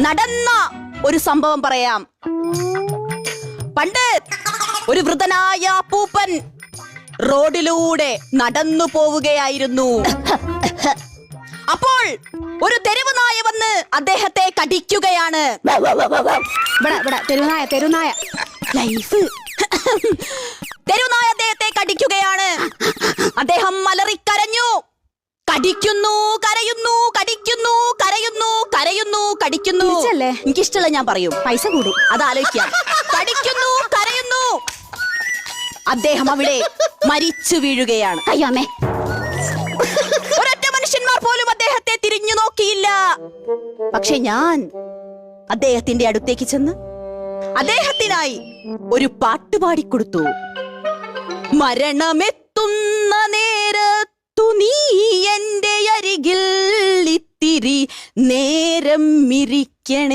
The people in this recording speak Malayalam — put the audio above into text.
നടന്ന ഒരു സംഭവം പറയാം. പണ്ട് ഒരു വൃതനായ പൂപ്പൻ റോഡിലൂടെ നടന്നു പോവുകയായിരുന്നു. അപ്പോൾ ഒരു തെരുവ് നായ വന്ന് അദ്ദേഹത്തെ കടിക്കുകയാണ്. തെരുനായ തെരുനായ ലൈഫ്. തെരുവുനായ അദ്ദേഹത്തെ കടിക്കുകയാണ്. അദ്ദേഹം മലറിക്കരഞ്ഞു. കടിക്കുന്നു കരയുന്നു കടിക്കുന്നു. കടിക്കുന്നു. എനിക്ക് എനിക്കിഷ്ടമുള്ള ഞാൻ പറയും. പൈസ കൂടും. അത് ആലോചിക്കാം കടിക്കുന്നു കരയുന്നു. അദ്ദേഹം അവിടെ മരിച്ചു വീഴുകയാണ്. അയ്യോമേ ഒരൊറ്റ മനുഷ്യന്മാർ പോലും അദ്ദേഹത്തെ തിരിഞ്ഞു നോക്കിയില്ല. പക്ഷെ ഞാൻ അദ്ദേഹത്തിന്റെ അടുത്തേക്ക് ചെന്ന് അദ്ദേഹത്തിനായി ഒരു പാട്ട് പാടിക്കൊടുത്തു. മരണമെത്തുന്ന നേരത്തു നീ എന്റെ അരികിൽ ഇത്തിരി നേരം ഇരിക്കണേ.